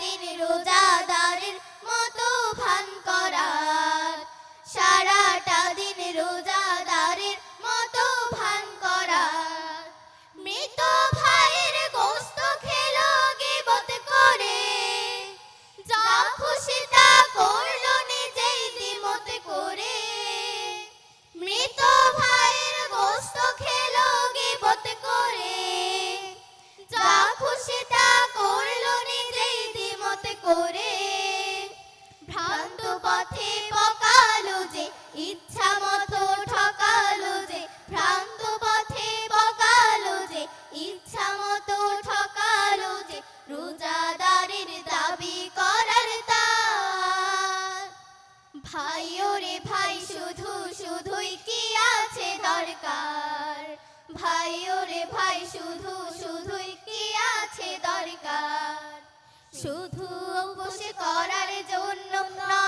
দিন রোজাদারের পথে পকালো যে, ইচ্ছা মতো ঠকালো যে, ভ্রান্ত পথে পকালো যে, ইচ্ছা মতো ঠকালো যে, রোজাদারের দাবি করার তার। ভাই ওরে ভাই, শুধু শুধুই কি আছে দরকার? ভাই ওরে ভাই, শুধু শুধুই কি আছে দরকার? শুধু উপোস করার জন্য নয় রে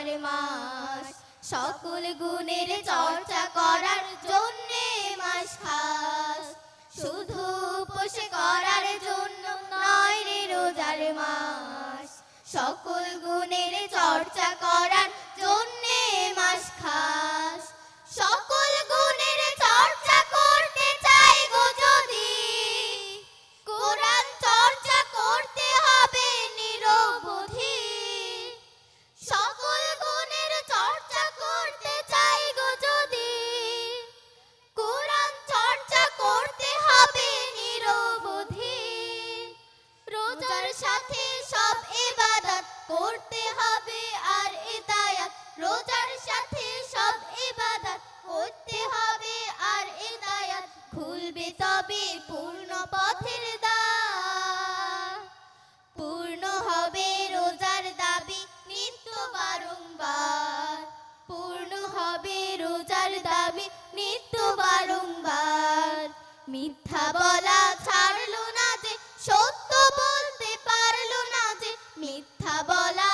রোজার মাস। সকল গুণের চর্চা করার জন্যে মাস খাস। শুধু উপসে করার জন্য নয় রে রোজার মাস। সকল গুণের চর্চা করার সাথে সব ইবাদত করতে হবে আর রোজার সাথে সব ইবাদত করতে হবে আর খুলবে তবে পূর্ণ পথের পূর্ণ হবে রোজার দাবি নিত্য বারংবার। পূর্ণ হবে রোজার দাবি নিত্য বারংবার। মিথ্যা বলা কথা বলা